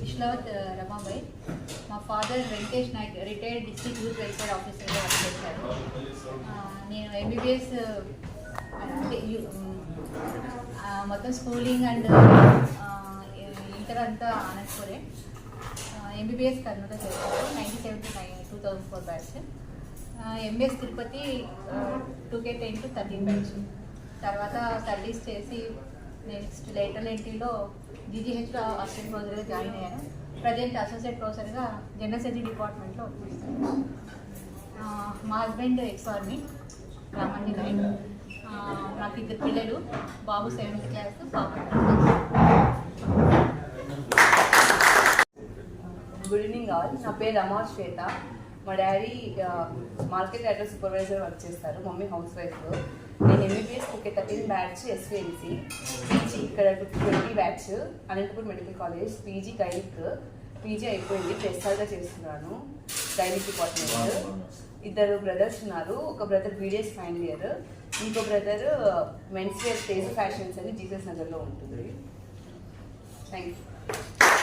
విష్ణవత్ రమాబాయ్. మా father Venkatesh Nayak retired district youth welfare ఆఫీసర్గా work చేశారు. నేను ఎంబీబీఎస్ అంటే మొత్తం స్కూలింగ్ అండ్ ఇంటర్ అంతా అనంతపురే ఎంబీబీఎస్ కర్నూలు చేశారు. Nineteen seventy nine two thousand four batch. MBS Tirupati two K ten to thirteen batch. తర్వాత studies చేసి నెక్స్ట్ లేటర్ ఎన్టీలో జీజీహెచ్లో అసిస్టెంట్ ప్రొఫెసర్గా జాయిన్ అయ్యాను ప్రజెంట్ అసోసియేట్ ప్రొఫెసర్గా జనరల్ సర్జరీ డిపార్ట్మెంట్లో మా హస్బెండ్ ఎక్స్ ఆర్మీ రామంజీ నాకు ఇద్దరు పిల్లలు బాబు సెవెంత్ క్లాస్ పాప గుడ్ ఈవినింగ్ ఆల్ నా పేరు రమా శ్వేత. మా daddy market address supervisor work చేస్తారు మమ్మీ హౌస్ వైఫ్ నేను MBB okay thirteen batch SVNC PG ఇక్కడ twenty batch Anantapur medical college PG gynaec PG అయిపోయింది ప్రెస్టాల్గా చేస్తున్నాను గైనిక్ డిపార్ట్మెంట్ ఇద్దరు బ్రదర్స్ ఉన్నారు ఒక బ్రదర్ బీడిఎస్ ఫైనల్ ఇయర్ ఇంకో brother men's wear Tej fashions అని జీసస్ నగర్లో ఉంటుంది. Thank you